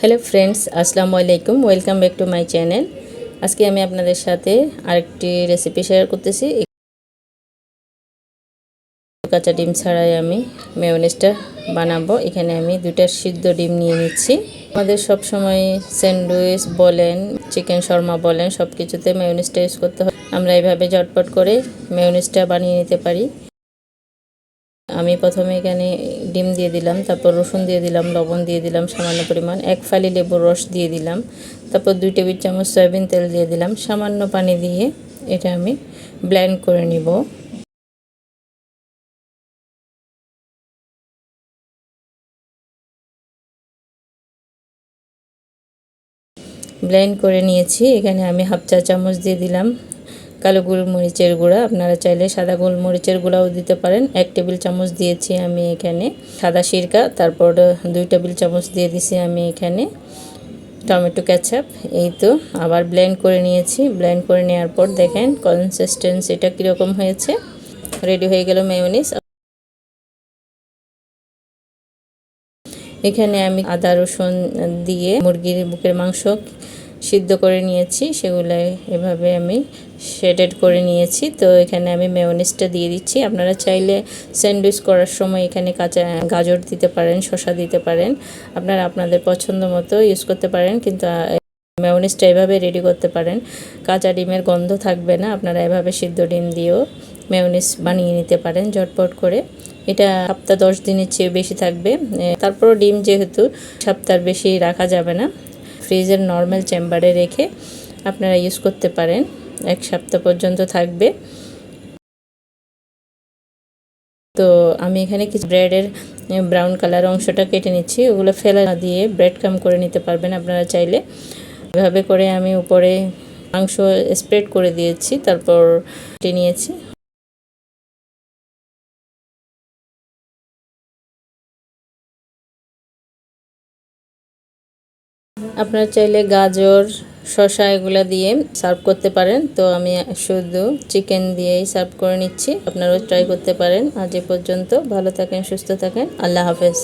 Hello friends আসসালামু আলাইকুম welcome back to my channel আজকে আমি আপনাদের সাথে আরেকটি রেসিপি শেয়ার করতেছি। কাঁচা ডিম ছাড়াই আমি মেয়নিজটা বানাবো। এখানে আমি দুটা সিদ্ধ ডিম নিয়ে নিচ্ছি। আমাদের সব সময় স্যান্ডউইচ বলেন, চিকেন শর্মা বলেন সব কিছুতে মেয়নিজটা ইউজ করতে হয়। আমরা এভাবে ঝটপট করে মেয়নিজটা বানিয়ে নিতে পারি। আমি প্রথমে এখানে ডিম দিয়ে দিলাম, তারপর রসুন দিয়ে দিলাম, লবণ দিয়ে দিলাম সামান্য পরিমাণ, এক ফালি লেবুর রস দিয়ে দিলাম, তারপর দুই টেবিল চামচ সয়াবিন তেল দিয়ে দিলাম, সামান্য পানি দিয়ে এটা আমি ব্লেন্ড করে নিব। ব্লেন্ড করে নিয়েছি, এখানে আমি হাফ চা চামচ দিয়ে দিলাম। কালো গোলমরিচের গুঁড়া, আপনারা চাইলে সাদা গোলমরিচের গুঁড়াও দিতে পারেন। এক টেবিল চামচ দিয়েছি আমি এখানে সাদা সিরকা, তারপর দুই টেবিল চামচ দিয়ে দিছি আমি এখানে টমেটো ক্যাচাপ এই তো, আবার ব্লেন্ড করে নিয়েছি। ব্লেন্ড করে নেওয়ার পর দেখেন কনসিস্টেন্সিটা কীরকম হয়েছে। রেডি হয়ে গেল মেয়নিস এখানে আমি আদা, রসুন দিয়ে মুরগির বুকের মাংস সিদ্ধ করে নিয়েছি সেগুলো এভাবে আমি শেডেড করে নিয়েছি। তো এখানে আমি মেয়নিসটা দিয়ে দিচ্ছি। আপনারা চাইলে স্যান্ডউইচ করার সময় এখানে কাঁচা গাজর দিতে পারেন, শসা দিতে পারেন। আপনারা আপনাদের পছন্দ মতো ইউজ করতে পারেন, কিন্তু মেয়নিসটা এভাবে রেডি করতে পারেন। কাঁচা ডিমের গন্ধ থাকবে না, আপনারা এভাবে সিদ্ধ ডিম দিয়েও মেয়নিস বানিয়ে নিতে পারেন ঝটপট করে। এটা সপ্তাহ দশ দিনের চেয়ে বেশি থাকবে। তারপরও ডিম যেহেতু সপ্তাহ বেশি রাখা যাবে না। ফ্রিজের নর্মাল চেম্বারে রেখে আপনারা ইউজ করতে পারেন। এক সপ্তাহ পর্যন্ত থাকবে। তো আমি এখানে কিছু ব্রেডের ব্রাউন কালার অংশটা কেটে নিচ্ছি। ওগুলো ফেলা দিয়ে ব্রেড কাম করে নিতে পারবেন আপনারা চাইলে। এভাবে করে আমি উপরে মাংস স্প্রেড করে দিয়েছি, তারপর কেটে নিয়েছি। আপনারা চাইলে গাজর শশা এগুলো দিয়ে সার্ভ করতে পারেন। তো আমি শুধু চিকেন দিয়েই সার্ভ করে নিচ্ছি। আপনারাও ট্রাই করতে পারেন। আজ এ পর্যন্ত। ভালো থাকেন, সুস্থ থাকেন। আল্লাহ হাফেজ।